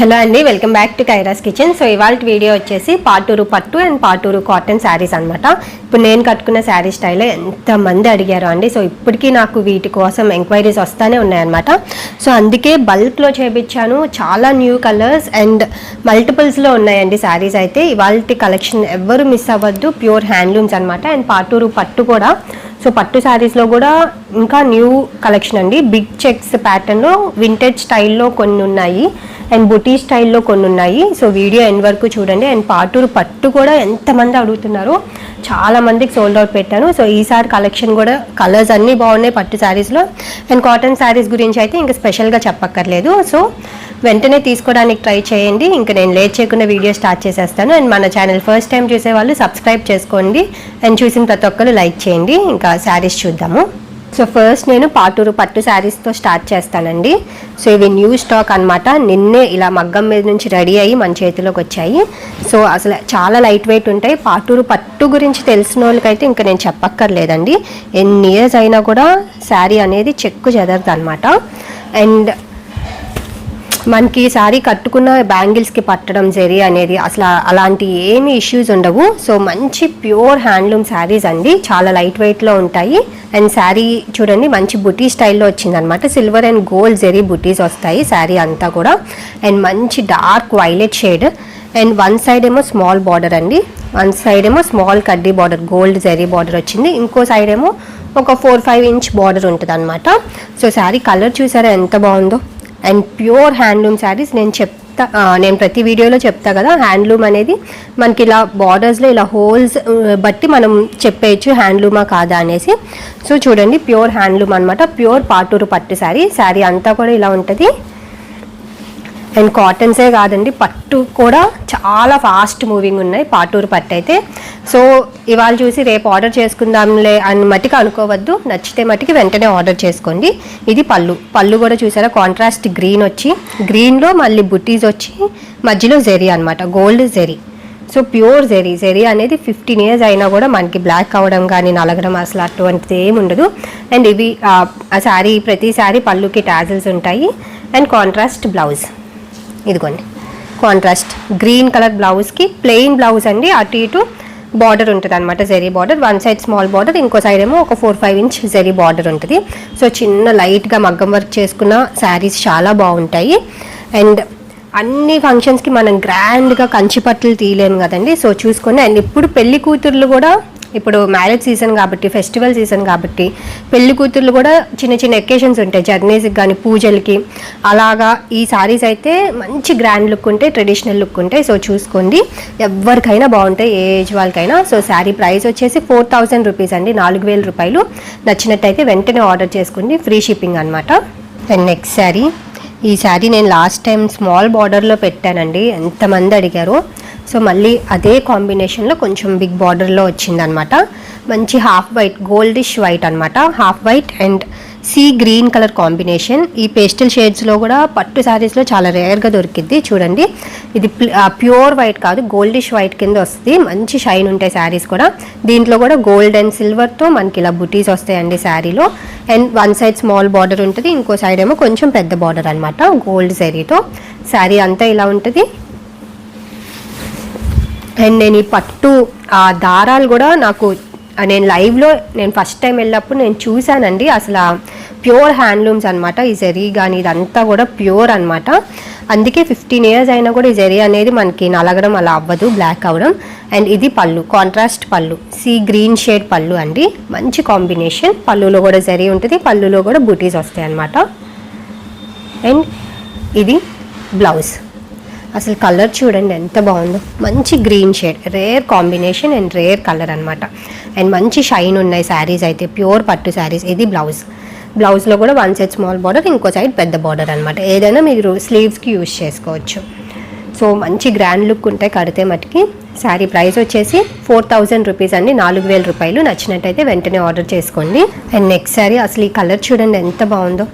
Hello అండి welcome back to Kaira's kitchen. So ఇవాళ video వచ్చేసి పాటూరు పట్టు అండ్ పాటూరు కాటన్ శారీస్ అనమాట ఇప్పుడు నేను కట్టుకున్న శారీ స్టైల్ ఎంతమంది అడిగారు అండి. సో ఇప్పటికీ నాకు వీటి కోసం ఎంక్వైరీస్ వస్తూనే ఉన్నాయన్నమాట. సో అందుకే బల్క్లో చేపించాను. చాలా న్యూ కలర్స్ అండ్ మల్టిపుల్స్లో ఉన్నాయండి శారీస్ అయితే. ఇవాళ కలెక్షన్ ఎవ్వరు మిస్ అవ్వద్దు ప్యూర్ హ్యాండ్లూమ్స్ అనమాట అండ్ పాటూరు పట్టు కూడా సో పట్టు శారీస్లో కూడా ఇంకా న్యూ కలెక్షన్ అండి. బిగ్ చెక్స్ ప్యాటర్న్లో వింటేజ్ స్టైల్లో కొన్ని ఉన్నాయి. అండ్ బుటీ స్టైల్లో కొన్ని ఉన్నాయి. సో వీడియో ఎండ్ వరకు చూడండి. అండ్ పాటూరు పట్టు కూడా ఎంతమంది అడుగుతున్నారు. చాలా మందికి సోల్డ్ అవుట్ పెట్టాను. సో ఈసారి కలెక్షన్ కూడా కలర్స్ అన్నీ బాగున్నాయి పట్టు శారీస్లో అండ్ కాటన్ శారీస్ గురించి అయితే ఇంకా స్పెషల్గా చెప్పక్కర్లేదు. సో వెంటనే తీసుకోవడానికి ట్రై చేయండి. ఇంకా నేను లేట్ చేయకుండా వీడియో స్టార్ట్ చేసేస్తాను. అండ్ మన ఛానల్ ఫస్ట్ టైం చూసే వాళ్ళు సబ్స్క్రైబ్ చేసుకోండి. అండ్ చూసిన ప్రతి ఒక్కరు లైక్ చేయండి. ఇంకా శారీస్ చూద్దాము. సో ఫస్ట్ నేను పాటూరు పట్టు శారీస్తో స్టార్ట్ చేస్తానండి. సో ఇవి న్యూ స్టాక్ అన్నమాట. నిన్నే ఇలా మగ్గం మీద నుంచి రెడీ అయ్యి మన చేతిలోకి వచ్చాయి. సో అసలు చాలా లైట్ వెయిట్ ఉంటాయి. పాటూరు పట్టు గురించి తెలిసిన వాళ్ళకైతే ఇంకా నేను చెప్పక్కర్లేదండి. ఎన్ని ఇయర్స్ అయినా కూడా శారీ అనేది చెక్కు చెదరదు అనమాట అండ్ మనకి సారీ కట్టుకున్న బ్యాంగిల్స్కి పట్టడం జరి అనేది అసలు అలాంటి ఏమి ఇష్యూస్ ఉండవు. సో మంచి ప్యూర్ హ్యాండ్లూమ్ శారీస్ అండి. చాలా లైట్ వెయిట్లో ఉంటాయి. అండ్ శారీ చూడండి మంచి బుటీ స్టైల్లో వచ్చిందనమాట. సిల్వర్ అండ్ గోల్డ్ జెరీ బుటీస్ వస్తాయి శారీ అంతా కూడా. అండ్ మంచి dark violet shade and one side ఏమో స్మాల్ బార్డర్ అండి. వన్ సైడ్ ఏమో స్మాల్ కడ్డీ బార్డర్ గోల్డ్ జెరీ బార్డర్ వచ్చింది. ఇంకో సైడ్ ఏమో ఒక ఫోర్ ఫైవ్ ఇంచ్ బార్డర్ ఉంటుంది అనమాట సో శారీ కలర్ చూసారా ఎంత బాగుందో? అండ్ ప్యూర్ హ్యాండ్లూమ్ శారీస్ నేను చెప్తా నేను ప్రతి వీడియోలో చెప్తా కదా హ్యాండ్లూమ్ అనేది మనకి ఇలా బార్డర్స్లో ఇలా హోల్స్ బట్టి మనం చెప్పేయచ్చు హ్యాండ్లూమా కాదా అనేసి. సో చూడండి ప్యూర్ హ్యాండ్లూమ్ అనమాట ప్యూర్ పాటూరు పట్టు శారీ శారీ అంతా కూడా ఇలా ఉంటుంది. అండ్ కాటన్సే కాదండి పట్టు కూడా చాలా ఫాస్ట్ మూవింగ్ ఉన్నాయి పాటూరు పట్టు అయితే. సో ఇవాళ చూసి రేపు ఆర్డర్ చేసుకుందాంలే అని మటుకు అనుకోవద్దు నచ్చితే మటుకు వెంటనే ఆర్డర్ చేసుకోండి. ఇది పళ్ళు. పళ్ళు కూడా చూసారా కాంట్రాస్ట్ గ్రీన్ వచ్చి గ్రీన్లో మళ్ళీ బుట్టీస్ వచ్చి మధ్యలో జెరీ అనమాట gold zari. So pure zari. Zari అనేది ఫిఫ్టీన్ ఇయర్స్ అయినా కూడా మనకి బ్లాక్ అవ్వడం కానీ నలగడం అసలు అటువంటిది ఏమి ఉండదు. అండ్ ఇవి ఆ, ఆ శారీ ప్రతి శారీ పళ్ళుకి టాజిల్స్ ఉంటాయి. అండ్ కాంట్రాస్ట్ బ్లౌజ్ ఇదిగోండి. కాంట్రాస్ట్ గ్రీన్ కలర్ బ్లౌజ్కి ప్లెయిన్ బ్లౌజ్ అండి. అటు ఇటు బార్డర్ ఉంటుంది అనమాట zari border one side small border ఇంకో సైడ్ ఏమో ఒక four five inch zari border ఉంటుంది. సో చిన్న లైట్గా మగ్గం వర్క్ చేసుకున్న శారీస్ చాలా బాగుంటాయి. అండ్ అన్ని ఫంక్షన్స్కి మనం గ్రాండ్గా కంచిపట్లు తీయలేము కదండి. సో చూసుకొని అండ్ ఇప్పుడు పెళ్ళి కూతుర్లు కూడా ఇప్పుడు మ్యారేజ్ సీజన్ కాబట్టి ఫెస్టివల్ సీజన్ కాబట్టి పెళ్ళి కూతుర్లు కూడా చిన్న చిన్న ఎకేషన్స్ ఉంటాయి. జర్నీస్కి కానీ పూజలకి. అలాగా ఈ సారీస్ అయితే మంచి గ్రాండ్ లుక్ ఉంటాయి ట్రెడిషనల్ లుక్ ఉంటాయి. సో చూసుకోండి. ఎవరికైనా బాగుంటాయి ఏ ఏజ్ వాళ్ళకైనా. సో శారీ ప్రైస్ వచ్చేసి ఫోర్ థౌజండ్ రూపీస్ అండి. నాలుగు వేల రూపాయలు. నచ్చినట్టయితే వెంటనే ఆర్డర్ చేసుకోండి. ఫ్రీ షిప్పింగ్ అనమాట అండ్ నెక్స్ట్ శారీ ఈ శారీ నేను లాస్ట్ టైం స్మాల్ బార్డర్లో పెట్టానండి. ఎంతమంది అడిగారు. సో మళ్ళీ అదే కాంబినేషన్లో కొంచెం బిగ్ బార్డర్లో వచ్చిందనమాట. మంచి హాఫ్ వైట్ గోల్డిష్ వైట్ అనమాట. Half white and sea green colour combination. ఈ పేస్టల్ షేడ్స్లో కూడా పట్టు శారీస్లో చాలా రేర్గా దొరికిద్ది. చూడండి. ఇది ప్యూర్ వైట్ కాదు గోల్డిష్ వైట్ కింద వస్తుంది. మంచి షైన్ ఉంటాయి శారీస్ కూడా. దీంట్లో కూడా గోల్డ్ అండ్ సిల్వర్తో మనకి ఇలా బుటీస్ వస్తాయండి శారీలో. And one side small border ఉంటుంది ఇంకో సైడ్ ఏమో కొంచెం పెద్ద బార్డర్ అనమాట గోల్డ్ శారీతో. శారీ అంతా ఇలా ఉంటుంది. అండ్ నేను ఈ పట్టు ఆ దారాలు కూడా నాకు నేను లైవ్లో నేను ఫస్ట్ టైం వెళ్ళినప్పుడు నేను చూశానండి. అసలు ప్యూర్ హ్యాండ్లూమ్స్ అనమాట ఈ జరీ కానీ ఇదంతా కూడా ప్యూర్ అనమాట అందుకే ఫిఫ్టీన్ ఇయర్స్ అయినా కూడా ఈ జరీ అనేది మనకి నలగడం అలా అవ్వదు బ్లాక్ అవ్వడం. అండ్ ఇది పళ్ళు కాంట్రాస్ట్ పళ్ళు సీ గ్రీన్ షేడ్ పళ్ళు అండి. మంచి కాంబినేషన్. పళ్ళులో కూడా జరీ ఉంటుంది పళ్ళులో కూడా బూటీస్ వస్తాయి అనమాట అండ్ ఇది బ్లౌజ్. అసలు కలర్ చూడండి ఎంత బాగుందో. మంచి green shade rare combination and rare colour అనమాట అండ్ మంచి షైన్ ఉన్నాయి శారీస్ అయితే ప్యూర్ పట్టు శారీస్. ఇది బ్లౌజ్. బ్లౌజ్లో కూడా వన్ సైడ్ స్మాల్ బార్డర్ ఇంకో సైడ్ పెద్ద బార్డర్ అనమాట ఏదైనా మీరు స్లీవ్స్కి యూజ్ చేసుకోవచ్చు. సో మంచి గ్రాండ్ లుక్ ఉంటాయి కడితే మటుకి శారీ ప్రైస్ వచ్చేసి ఫోర్ థౌజండ్ రూపీస్ అండి. నాలుగు వేల రూపాయలు నచ్చినట్టయితే వెంటనే ఆర్డర్ చేసుకోండి. అండ్ నెక్స్ట్ శారీ అసలు ఈ కలర్ చూడండి ఎంత బాగుందో.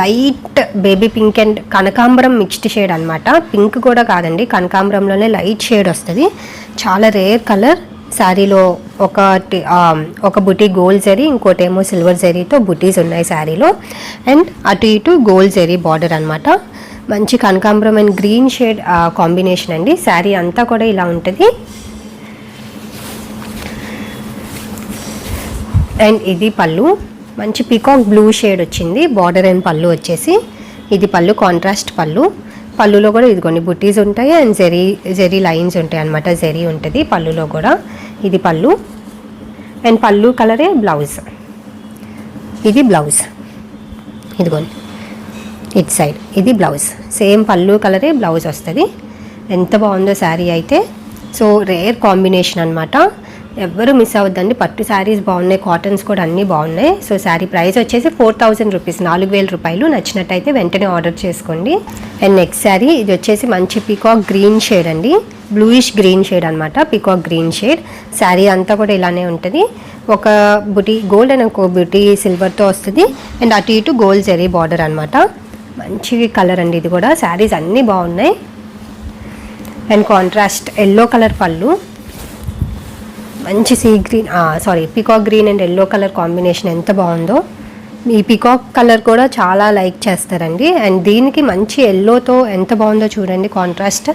లైట్ బేబీ పింక్ అండ్ కనకాంబరం మిక్స్డ్ షేడ్ అనమాట పింక్ కూడా కాదండి కనకాంబరంలోనే లైట్ షేడ్ వస్తుంది. చాలా రేర్ కలర్. శారీలో ఒకటి ఒక బుటీ గోల్డ్ జరీ ఇంకోటేమో సిల్వర్ జరీతో బుటీస్ ఉన్నాయి శారీలో. అండ్ అటు ఇటు గోల్డ్ జరీ బార్డర్ అనమాట మంచి కనకాంబరం అండ్ గ్రీన్ షేడ్ కాంబినేషన్ అండి. శారీ అంతా కూడా ఇలా ఉంటుంది. అండ్ ఇది పళ్ళు. మంచి పికాక్ బ్లూ షేడ్ వచ్చింది. బార్డర్ అండ్ పళ్ళు వచ్చేసి ఇది పళ్ళు కాంట్రాస్ట్ పళ్ళు. పళ్ళులో కూడా ఇదిగోండి బుట్టీస్ ఉంటాయి అండ్ జెరీ జెరీ లైన్స్ ఉంటాయి అనమాట జెరీ ఉంటుంది పళ్ళులో కూడా ఇది పళ్ళు. అండ్ పళ్ళు కలరే బ్లౌజ్. ఇది బ్లౌజ్. ఇదిగోండి. It side. ఇది బ్లౌజ్. సేమ్ పళ్ళు కలరే బ్లౌజ్ వస్తుంది. ఎంత బాగుందో శారీ అయితే. సో రేర్ కాంబినేషన్ అనమాట ఎవ్వరు మిస్ అవ్వద్దండి. పట్టు శారీస్ బాగున్నాయి కాటన్స్ కూడా అన్నీ బాగున్నాయి. సో శారీ ప్రైస్ వచ్చేసి ఫోర్ థౌజండ్ రూపీస్ నాలుగు వేల రూపాయలు. నచ్చినట్టయితే వెంటనే ఆర్డర్ చేసుకోండి. అండ్ నెక్స్ట్ శారీ ఇది వచ్చేసి మంచి పీకాక్ గ్రీన్ షేడ్ అండి. బ్లూయిష్ గ్రీన్ షేడ్ అనమాట పీకాక్ గ్రీన్ షేడ్ శారీ అంతా కూడా ఇలానే ఉంటుంది. ఒక బుటీ గోల్డ్ అండ్ ఒక బుటీ సిల్వర్తో వస్తుంది. అండ్ అటు ఇటు గోల్డ్ జరీ బార్డర్ అనమాట మంచి కలర్ అండి ఇది కూడా. శారీస్ అన్నీ బాగున్నాయి. And contrast yellow colour pallu. మంచి sea green sorry peacock green and yellow colour combination ఎంత బాగుందో. ఈ పీకాక్ కలర్ కూడా చాలా లైక్ చేస్తారండి. అండ్ దీనికి మంచి ఎల్లోతో ఎంత బాగుందో చూడండి కాంట్రాస్ట్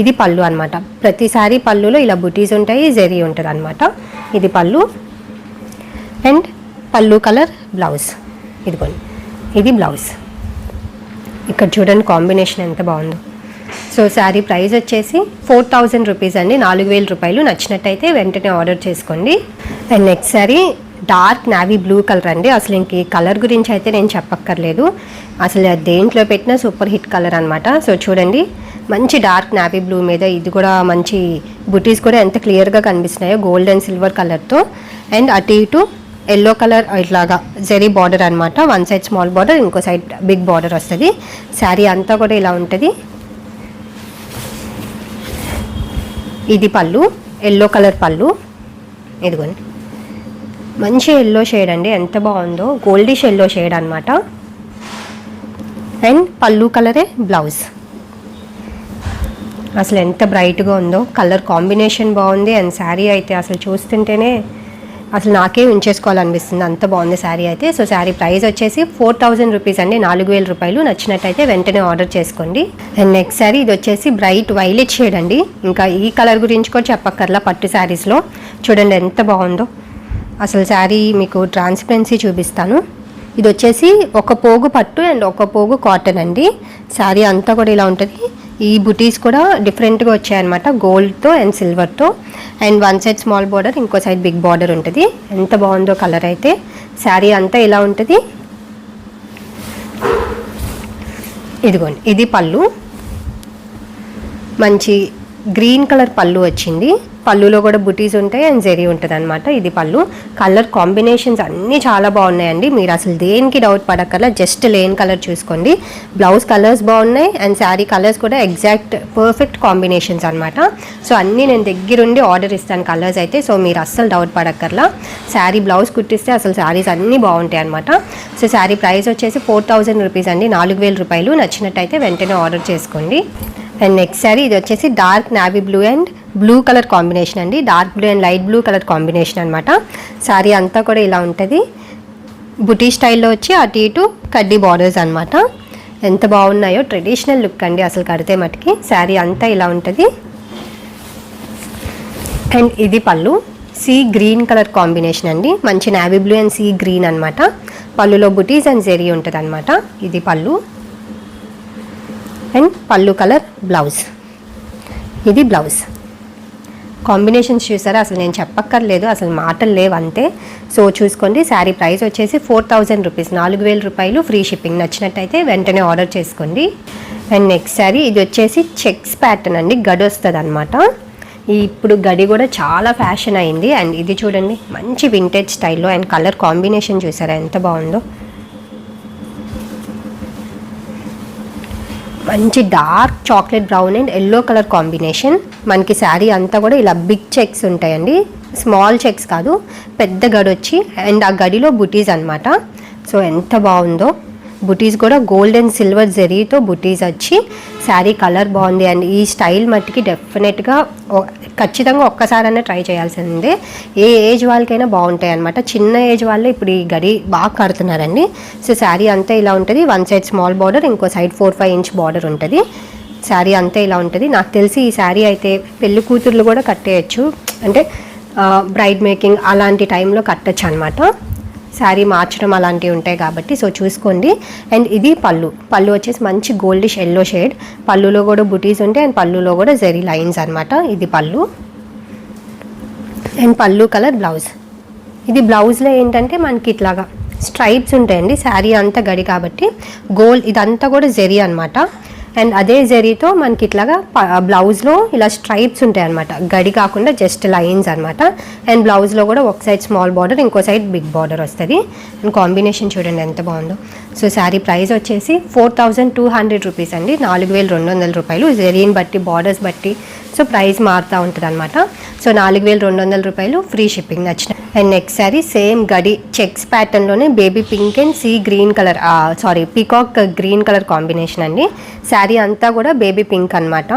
ఇది పళ్ళు అనమాట ప్రతిసారి పళ్ళులో ఇలా బుటీస్ ఉంటాయి జెరీ ఉంటుంది అనమాట ఇది పళ్ళు. అండ్ పళ్ళు కలర్ బ్లౌజ్ ఇదిగోండి. ఇది బ్లౌజ్ ఇక్కడ చూడండి కాంబినేషన్ ఎంత బాగుందో. సో శారీ ప్రైస్ వచ్చేసి ఫోర్ థౌజండ్ రూపీస్ అండి. నాలుగు వేల రూపాయలు నచ్చినట్టయితే వెంటనే ఆర్డర్ చేసుకోండి. And next sari dark navy blue colour అండి. అసలు ఇంక ఈ కలర్ గురించి అయితే నేను చెప్పక్కర్లేదు. అసలు దేంట్లో పెట్టినా సూపర్ హిట్ కలర్ అనమాట సో చూడండి మంచి డార్క్ నావీ బ్లూ మీద ఇది కూడా మంచి బుటీస్ కూడా ఎంత క్లియర్గా కనిపిస్తున్నాయో గోల్డ్ అండ్ సిల్వర్ కలర్తో. అండ్ అటు ఇటు ఎల్లో కలర్ ఇట్లాగా జెరీ బార్డర్ అనమాట వన్ సైడ్ స్మాల్ బార్డర్ ఇంకో సైడ్ బిగ్ బార్డర్ వస్తుంది. శారీ అంతా కూడా ఇలా ఉంటుంది. ఇది పళ్ళు ఎల్లో కలర్ పళ్ళు. ఇదిగోండి. మంచి ఎల్లో షేడ్ అండి. ఎంత బాగుందో. గోల్డిష్ ఎల్లో షేడ్ అనమాట అండ్ పళ్ళు కలరే బ్లౌజ్ అసలు ఎంత బ్రైట్గా ఉందో. కలర్ కాంబినేషన్ బాగుంది. అండ్ శారీ అయితే అసలు చూస్తుంటేనే అసలు నాకే ఉంచేసుకోవాలనిపిస్తుంది అంత బాగుంది శారీ అయితే. సో శారీ ప్రైస్ వచ్చేసి ఫోర్ థౌజండ్ రూపీస్ అండి. నాలుగు వేల రూపాయలు. నచ్చినట్టయితే వెంటనే ఆర్డర్ చేసుకోండి. అండ్ నెక్స్ట్ శారీ ఇది వచ్చేసి బ్రైట్ వైలెట్ షేడ్ అండి. ఇంకా ఈ కలర్ గురించి కూడా చెప్పక్కర్లా పట్టు శారీస్లో చూడండి ఎంత బాగుందో. అసలు శారీ మీకు ట్రాన్స్పరెన్సీ చూపిస్తాను. ఇది వచ్చేసి ఒక పోగు పట్టు అండ్ ఒక పోగు కాటన్ అండి. శారీ అంతా కూడా ఇలా ఉంటుంది. ఈ బుటీస్ కూడా డిఫరెంట్గా వచ్చాయన్నమాట. గోల్డ్తో and సిల్వర్తో. And one side small border ఇంకో సైడ్ బిగ్ బార్డర్ ఉంటుంది. ఎంత బాగుందో కలర్ అయితే. శారీ అంతా ఇలా ఉంటుంది? ఇదిగోండి ఇది పళ్ళు. మంచి గ్రీన్ కలర్ పళ్ళు వచ్చింది. పళ్ళులో కూడా బుటీస్ ఉంటాయి అండ్ జెరీ ఉంటుంది అనమాట ఇది పళ్ళు. కలర్ కాంబినేషన్స్ అన్నీ చాలా బాగున్నాయండి. మీరు అసలు దేనికి డౌట్ పడక్కర్లా జస్ట్ లేన్ కలర్ చూసుకోండి. బ్లౌజ్ కలర్స్ బాగున్నాయి అండ్ శారీ కలర్స్ కూడా ఎగ్జాక్ట్ పర్ఫెక్ట్ కాంబినేషన్స్ అనమాట సో అన్నీ నేను దగ్గరుండి ఆర్డర్ ఇస్తాను కలర్స్ అయితే. సో మీరు అస్సలు డౌట్ పడక్కర్లా. శారీ బ్లౌజ్ కుట్టిస్తే అసలు శారీస్ అన్నీ బాగుంటాయి అనమాట సో శారీ ప్రైస్ వచ్చేసి ఫోర్ థౌజండ్ రూపీస్ అండి. నాలుగు వేల రూపాయలు. నచ్చినట్టయితే వెంటనే ఆర్డర్ చేసుకోండి. అండ్ నెక్స్ట్ శారీ ఇది వచ్చేసి dark navy blue and blue colour combination అండి. Dark blue and light blue colour combination అనమాట శారీ అంతా కూడా ఇలా ఉంటుంది. బుటీ స్టైల్లో వచ్చి అటు ఇటు కడ్డీ బార్డర్స్ అనమాట ఎంత బాగున్నాయో ట్రెడిషనల్ లుక్ అండి అసలు కడితే మటుకి. శారీ అంతా ఇలా ఉంటుంది. అండ్ ఇది పళ్ళు. సీ గ్రీన్ కలర్ కాంబినేషన్ అండి. మంచి navy blue and sea green అనమాట పళ్ళులో బుటీస్ అండ్ జెరీ ఉంటుంది అనమాట ఇది pallu. And pallu colour blouse. ఇది బ్లౌజ్. కాంబినేషన్స్ చూసారా? అసలు నేను చెప్పక్కర్లేదు అసలు మాటలు లేవు అంతే సో చూసుకోండి శారీ ప్రైస్ వచ్చేసి ఫోర్ థౌజండ్ రూపీస్. నాలుగు వేల రూపాయలు ఫ్రీ షిప్పింగ్. నచ్చినట్టయితే వెంటనే ఆర్డర్ చేసుకోండి. అండ్ నెక్స్ట్ శారీ ఇది వచ్చేసి చెక్స్ ప్యాటర్న్ అండి. గడి వస్తుంది అనమాట ఇప్పుడు గడి కూడా చాలా ఫ్యాషన్ అయింది. అండ్ ఇది చూడండి మంచి వింటేజ్ స్టైల్లో అండ్ కలర్ కాంబినేషన్ చూసారా? ఎంత బాగుందో. మంచి dark chocolate brown and yellow colour combination. మనకి శారీ అంతా కూడా ఇలా బిగ్ చెక్స్ ఉంటాయండి. స్మాల్ చెక్స్ కాదు పెద్ద గడి వచ్చి అండ్ ఆ గడిలో బుటీస్ అనమాట సో ఎంత బాగుందో. బుటీస్ కూడా గోల్డ్ అండ్ సిల్వర్ జెరీతో బుటీస్ వచ్చి శారీ కలర్ బాగుంది. అండ్ ఈ స్టైల్ మట్టికి డెఫినెట్గా ఖచ్చితంగా ఒక్కసారైనా ట్రై చేయాల్సిందే. ఏ ఏజ్ వాళ్ళకైనా బాగుంటాయి అనమాట చిన్న ఏజ్ వాళ్ళు ఇప్పుడు ఈ గడి బాగా కడుతున్నారండి. సో శారీ అంతా ఇలా ఉంటుంది. వన్ సైడ్ స్మాల్ బార్డర్ ఇంకో side four five inch border ఉంటుంది. శారీ అంతా ఇలా ఉంటుంది. నాకు తెలిసి ఈ శారీ అయితే పెళ్ళి కూతుర్లు కూడా కట్టేయచ్చు. అంటే బ్రైడ్ మేకింగ్ అలాంటి టైంలో కట్టచ్చు అనమాట శారీ మార్చడం అలాంటివి ఉంటాయి కాబట్టి సో చూసుకోండి. అండ్ ఇది పళ్ళు. పళ్ళు వచ్చేసి మంచి గోల్డిష్ ఎల్లో షేడ్. పళ్ళులో కూడా బుటీస్ ఉంటాయి అండ్ పళ్ళులో కూడా జెరీ లైన్స్ అనమాట ఇది పళ్ళు. And pallu colour blouse. ఇది బ్లౌజ్లో ఏంటంటే మనకి ఇట్లాగా స్ట్రైప్స్ ఉంటాయండి. శారీ అంతా గడి కాబట్టి గోల్డ్ ఇదంతా కూడా జెరీ అనమాట అండ్ అదే జరీతో మనకి ఇట్లాగా బ్లౌజ్లో ఇలా స్ట్రైప్స్ ఉంటాయి అనమాట గడి కాకుండా జస్ట్ లైన్స్ అనమాట అండ్ బ్లౌజ్లో కూడా ఒక సైడ్ స్మాల్ బార్డర్ ఇంకో సైడ్ బిగ్ బార్డర్ వస్తుంది. అండ్ కాంబినేషన్ చూడండి ఎంత బాగుందో. సో శారీ ప్రైస్ వచ్చేసి four thousand two hundred rupees అండి. నాలుగు వేల రెండు వందల రూపాయలు. జరీని బట్టి బార్డర్స్ బట్టి. సో ప్రైస్ మారుతూ ఉంటుంది అనమాట సో నాలుగు వేల రెండు వందల రూపాయలు ఫ్రీ షిప్పింగ్ నచ్చిన. అండ్ నెక్స్ట్ శారీ సేమ్ గడి checks ప్యాటర్న్లోనే baby pink and sea green colour sorry peacock green colour combination అండి. శారీ అంతా కూడా బేబీ పింక్ అనమాట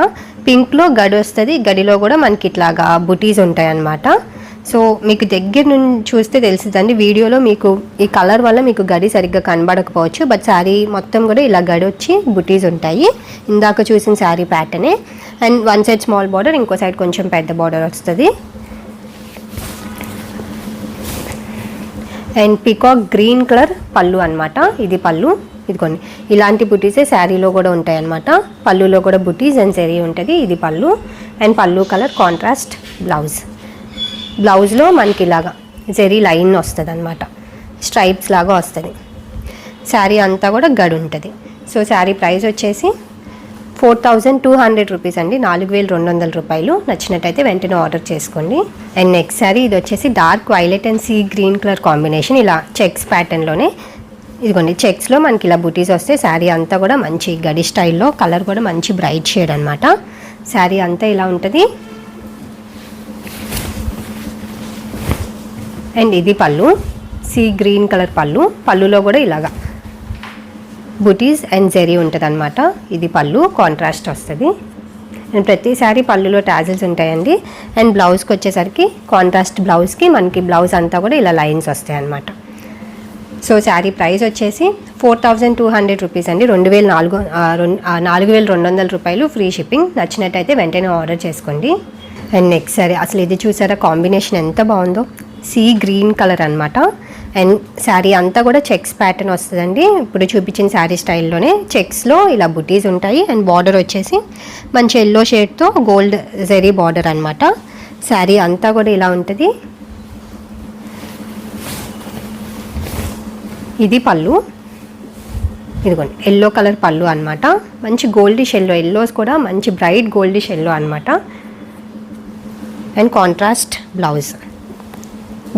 పింక్లో గడి వస్తుంది గడిలో కూడా మనకి ఇట్లాగా బుటీస్ ఉంటాయి అన్నమాట సో మీకు దగ్గర నుండి చూస్తే తెలుస్తుందండి వీడియోలో మీకు ఈ కలర్ వల్ల మీకు గడి సరిగ్గా కనబడకపోవచ్చు బట్ శారీ మొత్తం కూడా ఇలా గడి వచ్చి బుటీస్ ఉంటాయి. ఇందాక చూసిన sari ప్యాటర్నే and one side small border ఇంకో సైడ్ కొంచెం పెద్ద బార్డర్ వస్తుంది. అండ్ పికాక్ గ్రీన్ కలర్ పళ్ళు అనమాట ఇది పళ్ళు. ఇదిగోండి ఇలాంటి బుటీసే శారీలో కూడా ఉంటాయి అనమాట పళ్ళులో కూడా బుటీస్ అండ్ శారీ ఉంటుంది ఇది పళ్ళు. And pallu colour contrast blouse. బ్లౌజ్లో మనకి ఇలాగా జరీ లైన్ వస్తుంది అనమాట స్ట్రైప్స్ లాగా వస్తుంది. శారీ అంతా కూడా గడు ఉంటుంది. సో శారీ ప్రైస్ వచ్చేసి four thousand two hundred rupees అండి. నాలుగు వేల రెండు వందల రూపాయలు. నచ్చినట్టయితే వెంటనే ఆర్డర్ చేసుకోండి. అండ్ నెక్స్ట్ శారీ ఇది వచ్చేసి dark violet and sea green colour combination. ఇలా చెక్స్ ప్యాటర్న్లోనే ఇదిగోండి చెక్స్లో మనకి ఇలా బుటీస్ వస్తే శారీ అంతా కూడా మంచి గడి స్టైల్లో కలర్ కూడా మంచి బ్రైట్ షేడ్ అనమాట శారీ అంతా ఇలా ఉంటుంది. అండ్ ఇది పళ్ళు. సీ గ్రీన్ కలర్ పళ్ళు. పళ్ళులో కూడా ఇలాగా. బుటీస్ అండ్ జెరీ ఉంటుంది అనమాట ఇది పళ్ళు కాంట్రాస్ట్ వస్తుంది. అండ్ ప్రతిసారి పళ్ళులో టాజిల్స్ ఉంటాయండి. అండ్ బ్లౌజ్కి వచ్చేసరికి కాంట్రాస్ట్ బ్లౌజ్కి మనకి బ్లౌజ్ అంతా కూడా ఇలా లైన్స్ వస్తాయి అన్నమాట సో శారీ ప్రైస్ వచ్చేసి four thousand two hundred rupees అండి. రెండు వేల నాలుగు నాలుగు వేల రెండు వందల రూపాయలు ఫ్రీ షిప్పింగ్. నచ్చినట్టయితే వెంటనే ఆర్డర్ చేసుకోండి. అండ్ నెక్స్ట్ సారీ అసలు ఇది చూసారా కాంబినేషన్ ఎంత బాగుందో? సీ గ్రీన్ కలర్ అనమాట అండ్ శారీ అంతా కూడా చెక్స్ ప్యాటర్న్ వస్తుందండి. ఇప్పుడు చూపించిన శారీ స్టైల్లోనే చెక్స్లో ఇలా బుటీస్ ఉంటాయి. అండ్ బార్డర్ వచ్చేసి మంచి ఎల్లో షేడ్తో గోల్డ్ జెరీ బార్డర్ అనమాట శారీ అంతా కూడా ఇలా ఉంటుంది. ఇది పళ్ళు. ఇదిగోండి ఎల్లో కలర్ పళ్ళు అనమాట మంచి గోల్డిష్ ఎల్లో ఎల్లోస్ కూడా మంచి బ్రైట్ గోల్డిష్ ఎల్లో అనమాట అండ్ కాంట్రాస్ట్ బ్లౌజ్.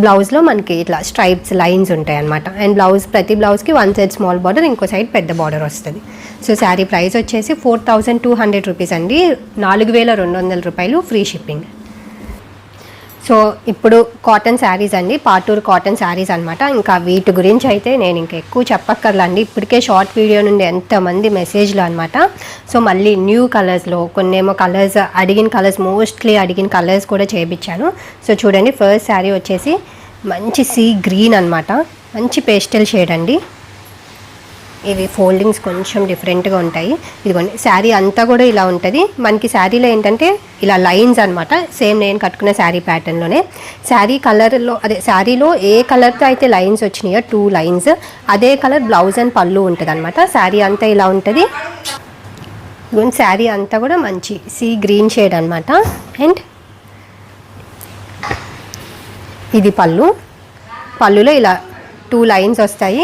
బ్లౌజ్లో మనకి ఇట్లా స్ట్రైప్స్ లైన్స్ ఉంటాయి అనమాట అండ్ బ్లౌజ్ ప్రతి బ్లౌజ్కి వన్ సైడ్ స్మాల్ బార్డర్ ఇంకో సైడ్ పెద్ద బార్డర్ వస్తుంది. సో శారీ ప్రైస్ వచ్చేసి four thousand two hundred rupees అండి. నాలుగు వేల రెండు వందల రూపాయలు ఫ్రీ షిప్పింగ్. సో ఇప్పుడు కాటన్ శారీస్ అండి పాటూరు కాటన్ శారీస్ అనమాట ఇంకా వీటి గురించి అయితే నేను ఇంకా ఎక్కువ చెప్పక్కర్లండి. ఇప్పటికే షార్ట్ వీడియో నుండి ఎంతమంది మెసేజ్లు అనమాట సో మళ్ళీ న్యూ కలర్స్లో కొన్ని ఏమో కలర్స్ అడిగిన కలర్స్ మోస్ట్లీ అడిగిన కలర్స్ కూడా చేయించాను సో చూడండి ఫస్ట్ శారీ వచ్చేసి మంచి సీ గ్రీన్ అనమాట మంచి పేస్టల్ షేడ్ అండి. ఇవి ఫోల్డింగ్స్ కొంచెం డిఫరెంట్గా ఉంటాయి. ఇదిగోండి శారీ అంతా కూడా ఇలా ఉంటుంది. మనకి శారీలో ఏంటంటే ఇలా లైన్స్ అనమాట సేమ్ నేను కట్టుకున్న శారీ ప్యాటర్న్లోనే శారీ కలర్లో అదే శారీలో ఏ కలర్తో అయితే లైన్స్ వచ్చినాయో టూ లైన్స్ అదే కలర్ బ్లౌజ్ అండ్ పళ్ళు ఉంటుంది అనమాట శారీ అంతా ఇలా ఉంటుంది. ఇదిగోండి శారీ అంతా కూడా మంచి సీ గ్రీన్ షేడ్ అనమాట అండ్ ఇది పళ్ళు. పళ్ళులో ఇలా టూ లైన్స్ వస్తాయి.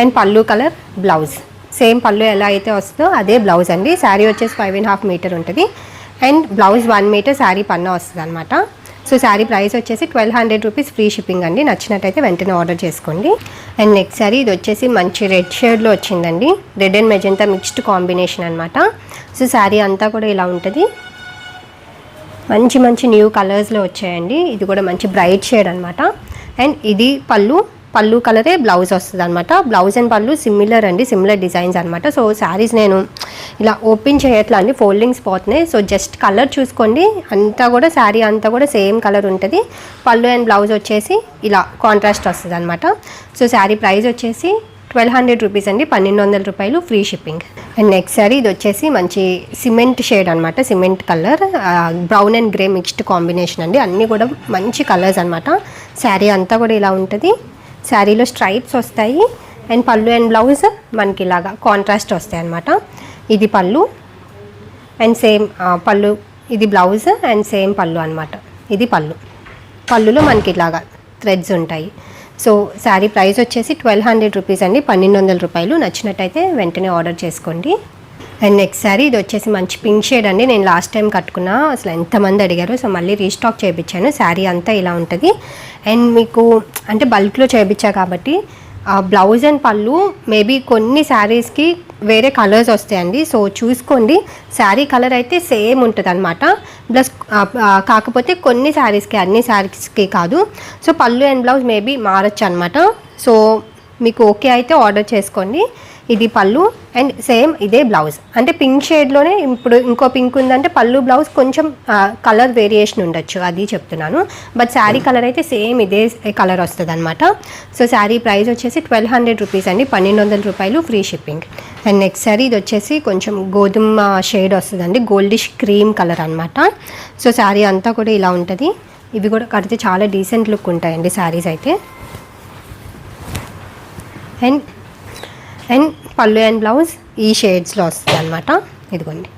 And pallu colour blouse. Same pallu ఎలా అయితే వస్తుందో అదే బ్లౌజ్ అండి. శారీ వచ్చేసి ఫైవ్ అండ్ హాఫ్ మీటర్ ఉంటుంది. And blouse one metre sari పన్నా వస్తుంది అనమాట సో శారీ ప్రైస్ వచ్చేసి twelve hundred rupees free shipping అండి. నచ్చినట్టయితే వెంటనే ఆర్డర్ చేసుకోండి. అండ్ నెక్స్ట్ శారీ ఇది వచ్చేసి మంచి రెడ్ షేడ్లో వచ్చిందండి. Red and magenta mixed combination అనమాట సో శారీ అంతా కూడా ఇలా ఉంటుంది. మంచి మంచి న్యూ కలర్స్లో వచ్చాయండి. ఇది కూడా మంచి బ్రైట్ షేడ్ అనమాట అండ్ ఇది పళ్ళు పళ్ళు కలరే బ్లౌజ్ వస్తుంది అనమాట బ్లౌజ్ అండ్ పళ్ళు సిమిలర్ అండి సిమిలర్ డిజైన్స్ అనమాట సో శారీస్ నేను ఇలా ఓపెన్ చేయట్లా అండి ఫోల్డింగ్స్ పోతున్నాయి సో జస్ట్ కలర్ చూసుకోండి. అంతా కూడా శారీ అంతా కూడా సేమ్ కలర్ ఉంటుంది. పళ్ళు అండ్ బ్లౌజ్ వచ్చేసి ఇలా కాంట్రాస్ట్ వస్తుంది అనమాట సో శారీ ప్రైస్ వచ్చేసి ట్వెల్వ్ హండ్రెడ్ రూపీస్ అండి పన్నెండు వందల రూపాయలు free shipping and next sari ఇది వచ్చేసి మంచి సిమెంట్ షేడ్ అనమాట cement colour brown and grey mixed combination అండి. అన్నీ కూడా మంచి కలర్స్ అనమాట శారీ అంతా కూడా ఇలా ఉంటుంది. శారీలో స్ట్రైప్స్ వస్తాయి. అండ్ పళ్ళు అండ్ బ్లౌజ్ మనకి ఇలాగా కాంట్రాస్ట్ వస్తాయి అనమాట ఇది పళ్ళు. అండ్ సేమ్ పళ్ళు ఇది బ్లౌజ్ అండ్ సేమ్ పళ్ళు అనమాట ఇది పళ్ళు. పళ్ళులో మనకి ఇలాగా థ్రెడ్స్ ఉంటాయి. సో శారీ ప్రైస్ వచ్చేసి ట్వెల్వ్ హండ్రెడ్ రూపీస్ అండి. పన్నెండు వందల రూపాయలు. నచ్చినట్టయితే వెంటనే ఆర్డర్ చేసుకోండి. అండ్ నెక్స్ట్ శారీ ఇది వచ్చేసి మంచి పింక్ షేడ్ అండి. నేను లాస్ట్ టైం కట్టుకున్నా అసలు ఎంతమంది అడిగారు సో మళ్ళీ రీస్టాక్ చేయించాను. శారీ అంతా ఇలా ఉంటుంది. అండ్ మీకు అంటే బల్క్లో చేయించా కాబట్టి బ్లౌజ్ అండ్ పళ్ళు మేబీ కొన్ని శారీస్కి వేరే కలర్స్ వస్తాయండి. సో చూసుకోండి. శారీ కలర్ అయితే సేమ్ ఉంటుంది అనమాట ప్లస్ కాకపోతే కొన్ని శారీస్కి అన్ని శారీస్కి కాదు. So pallu and blouse maybe మారచ్చు అనమాట సో మీకు ఓకే అయితే ఆర్డర్ చేసుకోండి. ఇది పళ్ళు అండ్ సేమ్ ఇదే బ్లౌజ్. అంటే పింక్ షేడ్లోనే ఇప్పుడు ఇంకో పింక్ ఉందంటే పళ్ళు బ్లౌజ్ కొంచెం కలర్ వేరియేషన్ ఉండొచ్చు అది చెప్తున్నాను. బట్ శారీ కలర్ అయితే సేమ్ ఇదే కలర్ వస్తుంది అనమాట సో శారీ ప్రైస్ వచ్చేసి ట్వెల్వ్ హండ్రెడ్ రూపీస్ అండి పన్నెండు వందల రూపాయలు free shipping and next sari ఇది వచ్చేసి కొంచెం గోధుమ షేడ్ వస్తుందండి గోల్డిష్ క్రీమ్ కలర్ అనమాట సో శారీ అంతా కూడా ఇలా ఉంటుంది. ఇవి కూడా కడితే చాలా డీసెంట్ లుక్ ఉంటాయండి శారీస్ అయితే. And and pallu and blouse ఈ షేడ్స్లో వస్తుంది అనమాట ఇదిగోండి.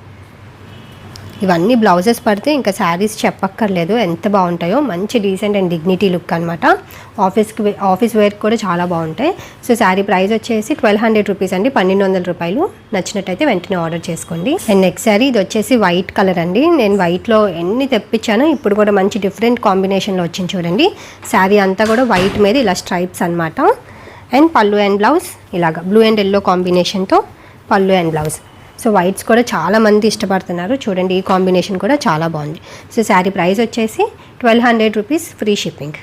ఇవన్నీ బ్లౌజెస్ పడితే ఇంకా శారీస్ చెప్పక్కర్లేదు. ఎంత బాగుంటాయో మంచి డీసెంట్ అండ్ డిగ్నిటీ లుక్ అనమాట ఆఫీస్కి ఆఫీస్ వేర్ కూడా చాలా బాగుంటాయి. సో శారీ ప్రైస్ వచ్చేసి ట్వెల్వ్ హండ్రెడ్ రూపీస్ అండి. పన్నెండు వందల రూపాయలు. నచ్చినట్టయితే వెంటనే ఆర్డర్ చేసుకోండి. అండ్ నెక్స్ట్ శారీ ఇది వచ్చేసి వైట్ కలర్ అండి. నేను వైట్లో ఎన్ని తెప్పించానో ఇప్పుడు కూడా మంచి డిఫరెంట్ కాంబినేషన్లో వచ్చింది చూడండి. శారీ అంతా కూడా వైట్ మీద ఇలా స్ట్రైప్స్ అనమాట అండ్ పళ్ళు అండ్ బ్లౌజ్ ఇలాగా బ్లూ అండ్ ఎల్లో కాంబినేషన్తో పళ్ళు అండ్ బ్లౌజ్. సో వైట్స్ కూడా చాలామంది ఇష్టపడుతున్నారు. చూడండి ఈ కాంబినేషన్ కూడా చాలా బాగుంది. సో శారీ ప్రైస్ వచ్చేసి twelve hundred rupees free shipping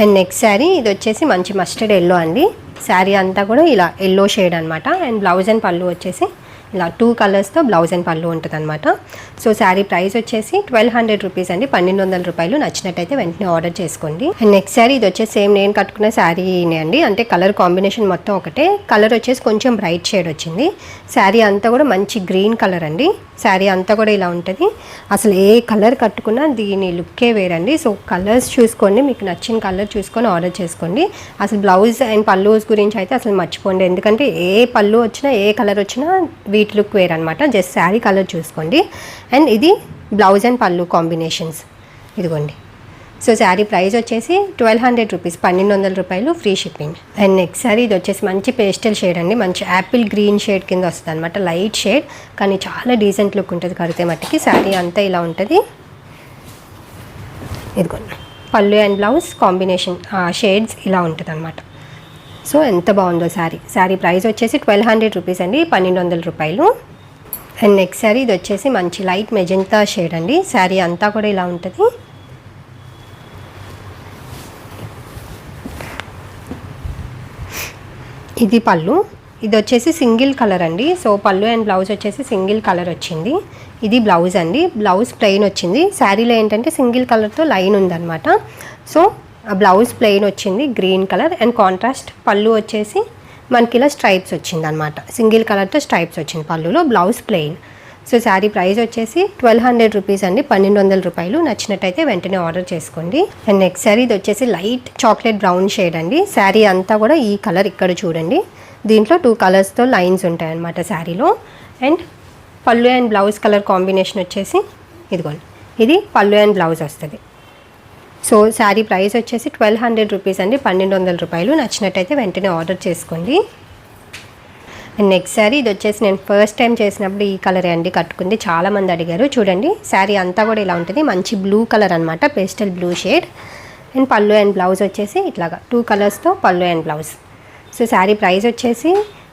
and next sari ఇది వచ్చేసి మంచి మస్టర్డ్ ఎల్లో అండి. శారీ అంతా కూడా ఇలా ఎల్లో షేడ్ అనమాట అండ్ బ్లౌజ్ అండ్ పళ్ళు వచ్చేసి ఇలా టూ కలర్స్తో బ్లౌజ్ అండ్ పళ్ళు ఉంటుంది అనమాట సో శారీ ప్రైస్ వచ్చేసి ట్వెల్వ్ హండ్రెడ్ రూపీస్ అండి. పన్నెండు వందల రూపాయలు నచ్చినట్టయితే వెంటనే ఆర్డర్ చేసుకోండి. అండ్ నెక్స్ట్ శారీ ఇది వచ్చేసి సేమ్ నేను కట్టుకున్న శారీనే అండి. అంటే కలర్ కాంబినేషన్ మొత్తం ఒకటే. కలర్ వచ్చేసి కొంచెం బ్రైట్ షేడ్ వచ్చింది. శారీ అంతా కూడా మంచి గ్రీన్ కలర్ అండి. శారీ అంతా కూడా ఇలా ఉంటుంది. అసలు ఏ కలర్ కట్టుకున్నా దీని లుక్కే వేరండి. సో కలర్స్ చూసుకోండి. మీకు నచ్చిన కలర్ చూసుకొని ఆర్డర్ చేసుకోండి. అసలు బ్లౌజ్ అండ్ పల్లూస్ గురించి అయితే అసలు మర్చిపోండి. ఎందుకంటే ఏ పళ్ళు వచ్చినా ఏ కలర్ వచ్చినా స్ట్రీట్ లుక్ అనమాట జస్ట్ శారీ కలర్ చూసుకోండి. అండ్ ఇది బ్లౌజ్ అండ్ పళ్ళు కాంబినేషన్స్. ఇదిగోండి. సో శారీ ప్రైస్ వచ్చేసి ట్వెల్వ్ హండ్రెడ్ రూపీస్ పన్నెండు వందల రూపాయలు free shipping. And next sari ఇది వచ్చేసి మంచి పేస్టల్ షేడ్ అండి. మంచి యాపిల్ గ్రీన్ షేడ్ కింద వస్తుంది అనమాట లైట్ షేడ్. కానీ చాలా డీసెంట్ లుక్ ఉంటుంది కడితే మట్టికి. శారీ అంతా ఇలా ఉంటుంది. ఇదిగోండి. పళ్ళు అండ్ బ్లౌజ్ కాంబినేషన్ షేడ్స్ ఇలా ఉంటుంది అనమాట సో ఎంత బాగుందో శారీ. శారీ ప్రైస్ వచ్చేసి ట్వెల్వ్ హండ్రెడ్ రూపీస్ అండి పన్నెండు వందల రూపాయలు. అండ్ నెక్స్ట్ శారీ ఇది వచ్చేసి మంచి లైట్ మెజెంతా షేడ్ అండి. శారీ అంతా కూడా ఇలా ఉంటుంది. ఇది పళ్ళు. ఇది వచ్చేసి సింగిల్ కలర్ అండి. సో పళ్ళు అండ్ బ్లౌజ్ వచ్చేసి సింగిల్ కలర్ వచ్చింది. ఇది బ్లౌజ్ అండి. బ్లౌజ్ ప్లెయిన్ వచ్చింది. శారీలో ఏంటంటే సింగిల్ కలర్తో లైన్ ఉందన్నమాట. సో బ్లౌజ్ ప్లెయిన్ వచ్చింది green colour. And contrast pallu వచ్చేసి మనకి ఇలా స్ట్రైప్స్ వచ్చింది అనమాట సింగిల్ కలర్తో స్ట్రైప్స్ వచ్చింది పళ్ళులో blouse plain. So sari price వచ్చేసి ట్వెల్వ్ హండ్రెడ్ రూపీస్ అండి. పన్నెండు వందల రూపాయలు. నచ్చినట్టయితే వెంటనే ఆర్డర్ చేసుకోండి. అండ్ నెక్స్ట్ శారీ ఇది వచ్చేసి లైట్ చాక్లెట్ బ్రౌన్ షేడ్ అండి. శారీ అంతా కూడా ఈ కలర్ ఇక్కడ చూడండి. దీంట్లో టూ కలర్స్తో లైన్స్ ఉంటాయన్నమాట శారీలో అండ్ పళ్ళు అండ్ బ్లౌజ్ కలర్ కాంబినేషన్ వచ్చేసి ఇదిగోండి. ఇది పళ్ళు అండ్ బ్లౌజ్ వస్తుంది. సో శారీ ప్రైస్ వచ్చేసి ట్వెల్వ్ హండ్రెడ్ రూపీస్ అండి. పన్నెండు వందల రూపాయలు. నచ్చినట్టయితే వెంటనే ఆర్డర్ చేసుకోండి. నెక్స్ట్ శారీ ఇది వచ్చేసి నేను ఫస్ట్ టైం చేసినప్పుడు ఈ కలరే అండి కట్టుకుంది. చాలామంది అడిగారు. చూడండి శారీ అంతా కూడా ఇలా ఉంటుంది. మంచి బ్లూ కలర్ అనమాట pastel blue shade. And pallu and blouse వచ్చేసి ఇట్లాగా టూ కలర్స్తో pallu and blouse. So sari price వచ్చేసి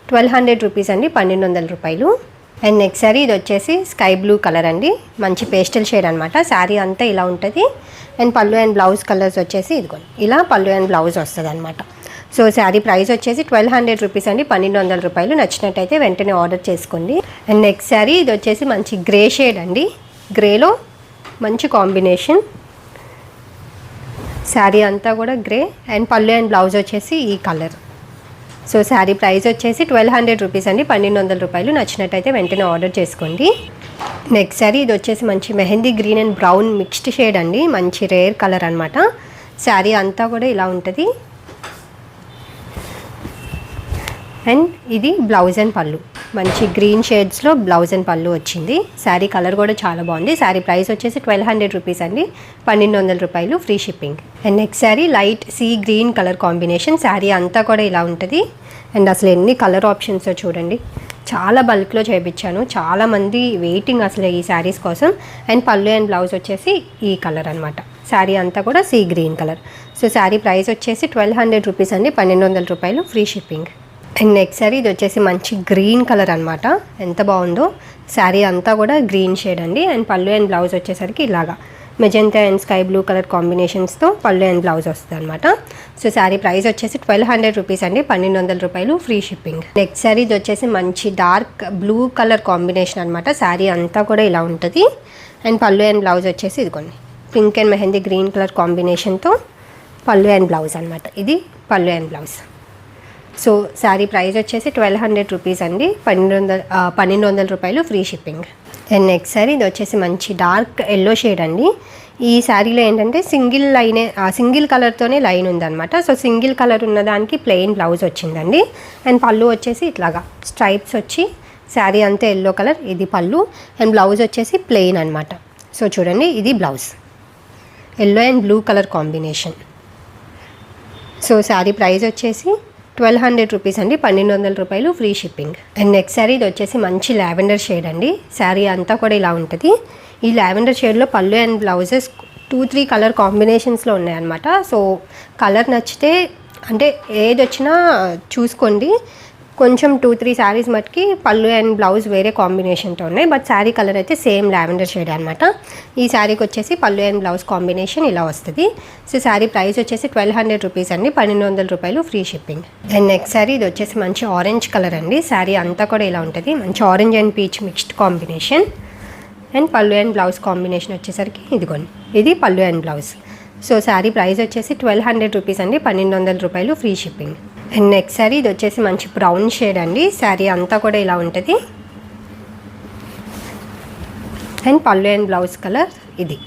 ట్వెల్వ్ హండ్రెడ్ రూపీస్ అండి. పన్నెండు వందల రూపాయలు. అండ్ నెక్స్ట్ శారీ ఇది వచ్చేసి స్కై బ్లూ కలర్ అండి. మంచి పేస్టల్ షేడ్ అనమాట శారీ అంతా ఇలా ఉంటుంది. అండ్ పళ్ళు అండ్ బ్లౌజ్ కలర్స్ వచ్చేసి ఇదిగోండి. ఇలా పళ్ళు అండ్ బ్లౌజ్ వస్తుంది అనమాట సో శారీ ప్రైస్ వచ్చేసి ట్వెల్వ్ హండ్రెడ్ రూపీస్ అండి. పన్నెండు వందల రూపాయలు. నచ్చినట్టయితే వెంటనే ఆర్డర్ చేసుకోండి. అండ్ నెక్స్ట్ శారీ ఇది వచ్చేసి మంచి గ్రే షేడ్ అండి. గ్రేలో మంచి కాంబినేషన్. శారీ అంతా కూడా grey. And pallu and blouse వచ్చేసి ఈ కలర్. సో శారీ ప్రైస్ వచ్చేసి ట్వెల్వ్ హండ్రెడ్ రూపీస్ అండి. పన్నెండు వందల రూపాయలు నచ్చినట్టయితే వెంటనే ఆర్డర్ చేసుకోండి. నెక్స్ట్ శారీ ఇది వచ్చేసి మంచి mehndi green and brown mixed shade అండి. మంచి రేర్ కలర్ అనమాట శారీ అంతా కూడా ఇలా ఉంటుంది. అండ్ ఇది బ్లౌజ్ అండ్ పళ్ళు. మంచి గ్రీన్ షేడ్స్లో బ్లౌజ్ అండ్ పళ్ళు వచ్చింది. శారీ కలర్ కూడా చాలా బాగుంది. శారీ ప్రైస్ వచ్చేసి ట్వెల్వ్ హండ్రెడ్ రూపీస్ అండి. పన్నెండు వందల రూపాయలు free shipping. And next sari light sea green colour combination. Sari అంతా కూడా ఇలా ఉంటుంది. అండ్ అసలు ఎన్ని కలర్ ఆప్షన్స్ చూడండి. చాలా బల్క్లో చేయించాను చాలామంది వెయిటింగ్ అసలు ఈ శారీస్ కోసం. అండ్ పళ్ళు అండ్ బ్లౌజ్ వచ్చేసి ఈ కలర్ అనమాట శారీ అంతా కూడా sea green colour. So sari price వచ్చేసి ట్వెల్వ్ హండ్రెడ్ రూపీస్ అండి. పన్నెండు వందల రూపాయలు free shipping. And next sari ఇది వచ్చేసి మంచి గ్రీన్ కలర్ అనమాట ఎంత బాగుందో. శారీ అంతా కూడా గ్రీన్ షేడ్ అండి. అండ్ పళ్ళు అండ్ బ్లౌజ్ వచ్చేసరికి ఇలాగా. Magenta and sky blue colour కాంబినేషన్స్తో పళ్ళు అండ్ బ్లౌజ్ వస్తుంది అనమాట సో శారీ ప్రైస్ వచ్చేసి ట్వెల్వ్ హండ్రెడ్ రూపీస్ అండి. పన్నెండు వందల రూపాయలు ఫ్రీ షిప్పింగ్ నెక్స్ట్ శారీ ఇది వచ్చేసి మంచి డార్క్ బ్లూ కలర్ కాంబినేషన్ అనమాట శారీ అంతా కూడా ఇలా ఉంటుంది. అండ్ పళ్ళు అండ్ బ్లౌజ్ వచ్చేసి ఇదిగోండి. Pink and mehndi green colour కాంబినేషన్తో పళ్ళు అండ్ బ్లౌజ్ అనమాట ఇది pallu and blouse so sari price వచ్చేసి ట్వెల్వ్ హండ్రెడ్ రూపీస్ అండి. పన్నెండు వందల పన్నెండు వందల రూపాయలు free shipping. And next sari ఇది వచ్చేసి మంచి డార్క్ ఎల్లో షేడ్ అండి. ఈ శారీలో ఏంటంటే సింగిల్ లైనే సింగిల్ కలర్తోనే లైన్ ఉందన్నమాట. సో సింగిల్ కలర్ ఉన్నదానికి ప్లెయిన్ బ్లౌజ్ వచ్చిందండి. అండ్ పళ్ళు వచ్చేసి ఇట్లాగా స్ట్రైప్స్ వచ్చి శారీ అంతా ఎల్లో కలర్ ఇది పళ్ళు. అండ్ బ్లౌజ్ వచ్చేసి ప్లెయిన్ అనమాట సో చూడండి ఇది blouse. Yellow and blue colour combination. So sari price వచ్చేసి ట్వెల్వ్ హండ్రెడ్ రూపీస్ అండి పన్నెండు వందల రూపాయలు free shipping. And next sari ఇది వచ్చేసి మంచి లావెండర్ షేడ్ అండి. శారీ అంతా కూడా ఇలా ఉంటుంది. ఈ లావెండర్ షేడ్లో pallu and blouses two three colour కాంబినేషన్స్లో ఉన్నాయన్నమాట. సో కలర్ నచ్చితే అంటే ఏది వచ్చినా చూసుకోండి. కొంచెం టూ త్రీ శారీస్ మట్టుకి పళ్ళు అండ్ బ్లౌజ్ వేరే కాంబినేషన్తో ఉన్నాయి. బట్ శారీ కలర్ అయితే సేమ్ లావెండర్ షేడ్ అనమాట ఈ శారీకి వచ్చేసి పళ్ళు అండ్ బ్లౌజ్ కాంబినేషన్ ఇలా వస్తుంది. సో శారీ ప్రైస్ వచ్చేసి ట్వెల్వ్ హండ్రెడ్ రూపీస్ అండి. పన్నెండు వందల రూపాయలు free shipping and next sari ఇది వచ్చేసి మంచి ఆరెంజ్ కలర్ అండి. శారీ అంతా కూడా ఇలా ఉంటుంది. మంచి orange and peach mixed combination and పళ్ళు అండ్ బ్లౌజ్ కాంబినేషన్ వచ్చేసరికి ఇదిగోండి. ఇది పళ్ళు and blouse so sari price వచ్చేసి ట్వెల్వ్ హండ్రెడ్ రూపీస్ అండి. పన్నెండు వందల రూపాయలు free shipping and next sari ఇది వచ్చేసి మంచి బ్రౌన్ షేడ్ అండి. శారీ అంతా కూడా ఇలా ఉంటుంది. అండ్ పళ్ళు అండ్ బ్లౌజ్ కలర్ ఇది.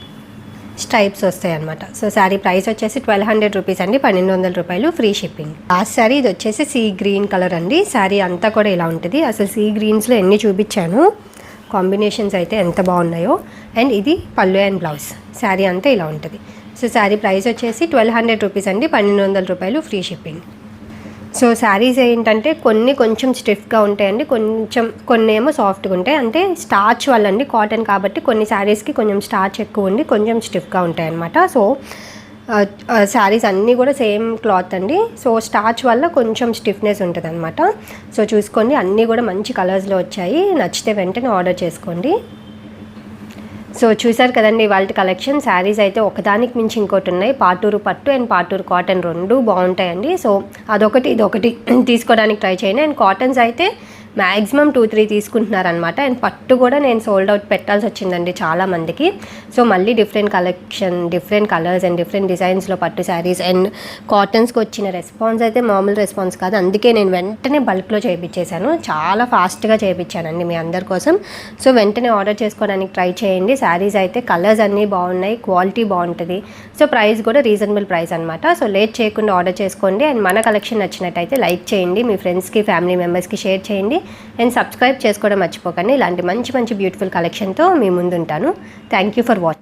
స్ట్రైప్స్ వస్తాయి అనమాట సో శారీ ప్రైస్ వచ్చేసి ట్వెల్వ్ హండ్రెడ్ రూపీస్ అండి. పన్నెండు వందల రూపాయలు ఫ్రీ షిప్పింగ్ లాస్ట్ శారీ ఇది వచ్చేసి సీ గ్రీన్ కలర్ అండి. శారీ అంతా కూడా ఇలా ఉంటుంది. అసలు సీ గ్రీన్స్లో ఎన్ని చూపించాను. కాంబినేషన్స్ అయితే ఎంత బాగున్నాయో. అండ్ ఇది పళ్ళు అండ్ బ్లౌజ్ శారీ అంతా ఇలా ఉంటుంది. సో శారీ ప్రైస్ వచ్చేసి ట్వెల్వ్ హండ్రెడ్ రూపీస్ అండి. పన్నెండు వందల రూపాయలు ఫ్రీ షిప్పింగ్ సో శారీస్ ఏంటంటే కొన్ని కొంచెం స్టిఫ్గా ఉంటాయండి కొంచెం కొన్ని ఏమో సాఫ్ట్గా ఉంటాయి. అంటే స్టార్చ్ వల్ల అండి కాటన్ కాబట్టి కొన్ని శారీస్కి కొంచెం స్టార్చ్ ఎక్కువ ఉండి కొంచెం స్టిఫ్గా ఉంటాయి అనమాట సో శారీస్ అన్నీ కూడా సేమ్ క్లాత్ అండి. సో స్టార్చ్ వల్ల కొంచెం స్టిఫ్నెస్ ఉంటుంది అనమాట సో చూసుకోండి అన్నీ కూడా మంచి కలర్స్లో వచ్చాయి. నచ్చితే వెంటనే ఆర్డర్ చేసుకోండి. సో చూసారు కదండి వాళ్ళ కలెక్షన్. శారీస్ అయితే ఒకదానికి మించి ఇంకోటి ఉన్నాయి. పాటూరు పట్టు అండ్ పాటూరు కాటన్ రెండు బాగుంటాయండి. సో అదొకటి ఇదొకటి. తీసుకోవడానికి ట్రై చేయండి. అండ్ కాటన్స్ అయితే మ్యాక్సిమం టూ త్రీ తీసుకుంటున్నారనమాట అండ్ పట్టు కూడా నేను సోల్డ్ అవుట్ పెట్టాల్సి వచ్చిందండి చాలా మందికి. సో మళ్ళీ different collection different colours and different డిజైన్స్లో పట్టు శారీస్ అండ్ కాటన్స్కి వచ్చిన రెస్పాన్స్ అయితే మామూలు రెస్పాన్స్ కాదు. అందుకే నేను వెంటనే బల్క్లో చేయించేశాను చాలా ఫాస్ట్గా చేయించానండి మీ అందరి కోసం. సో వెంటనే ఆర్డర్ చేసుకోవడానికి ట్రై చేయండి. శారీస్ అయితే కలర్స్ అన్నీ బాగున్నాయి క్వాలిటీ బాగుంటుంది. సో ప్రైస్ కూడా రీజనబుల్ ప్రైస్ అనమాట సో లేట్ చేయకుండా ఆర్డర్ చేసుకోండి. అండ్ మన కలెక్షన్ నచ్చినట్టయితే లైక్ చేయండి. మీ ఫ్రెండ్స్కి ఫ్యామిలీ మెంబర్స్కి షేర్ చేయండి. అండ్ సబ్స్క్రైబ్ చేసుకోవడం మర్చిపోకండి. ఇలాంటి మంచి మంచి బ్యూటిఫుల్ కలెక్షన్తో మీ ముందు ఉంటాను థ్యాంక్ యూ ఫర్ వాచింగ్